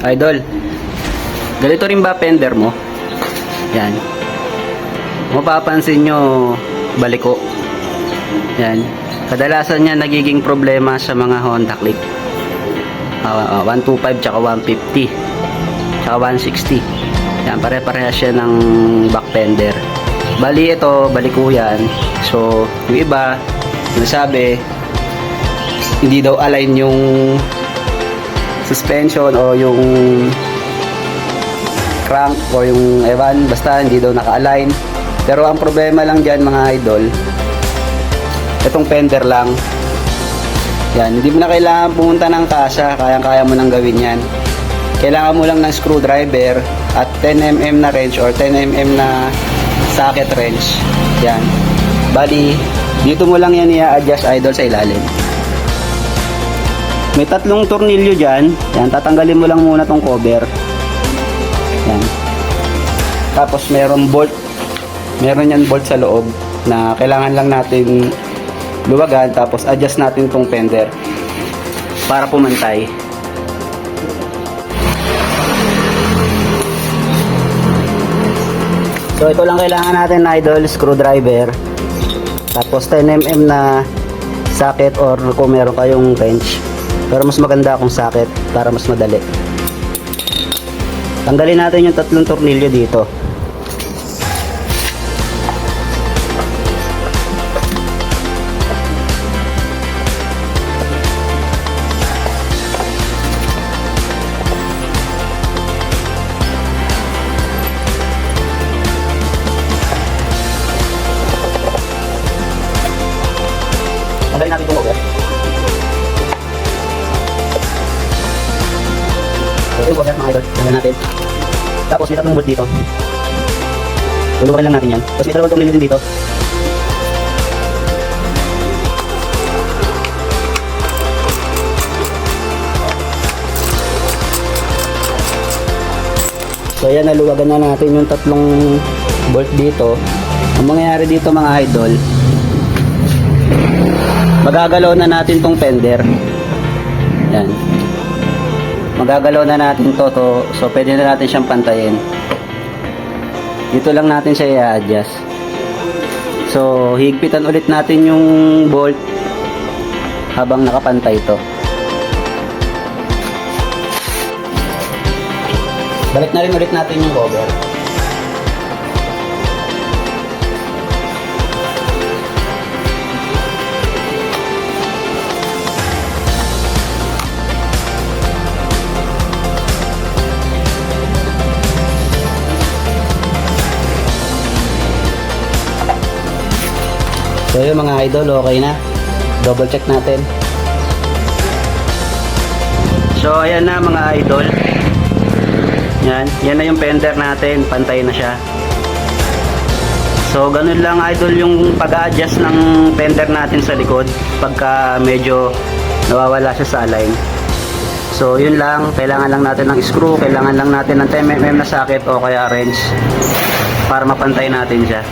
Idol, ganito rin ba fender mo? Yan. Mapapansin nyo, baliko. Yan. Kadalasan niya nagiging problema sa mga Honda Click. Ah, ah, 125 tsaka 150 tsaka 160 yan pare-parehas siya ng back fender bali ito baliko yan so yung iba sinasabi hindi daw align yung suspension o yung crank o yung ewan basta hindi daw naka-align pero ang problema lang dyan mga idol itong fender lang yan, hindi mo na kailangan pumunta ng kasa, kayang-kaya mo nang gawin yan. Kailangan mo lang ng screwdriver at 10mm na wrench or 10mm na socket wrench. Yan. Bali, dito mo lang yan i-adjust idol sa ilalim. May tatlong tornilyo dyan. Yan, tatanggalin mo lang muna tong cover. Yan. Tapos merong bolt. Meron yan bolt sa loob na kailangan lang natin luwagan tapos adjust natin tong fender para pumantay so ito lang kailangan natin idol screwdriver tapos 10mm na socket or kung meron kayong wrench pero mas maganda kung socket para mas madali. Tanggalin natin yung tatlong tornilyo dito So, yung cover mga idol, tanggalin natin. Tapos may tatlong bolt dito. Tulukan lang natin yan. Tapos may dalawang din dito. So ayan, naluwagan na natin yung tatlong bolt dito. Ang mangyayari dito mga idol, magagalaw na natin tong fender yan magagalaw na natin to, to. So pwede na natin siyang pantayin. Dito lang natin siya i-adjust so higpitan ulit natin yung bolt habang nakapantay to. Balik na rin ulit natin yung cover So yun mga idol, okay na. Double check natin. So ayan na mga idol. Yan, yan na yung fender natin, pantay na siya. So ganun lang idol yung pag-adjust ng fender natin sa likod pagka medyo nawawala siya sa align. So yun lang, kailangan lang natin ng screw, kailangan lang natin ng 10mm na socket o kaya wrench para mapantay natin siya.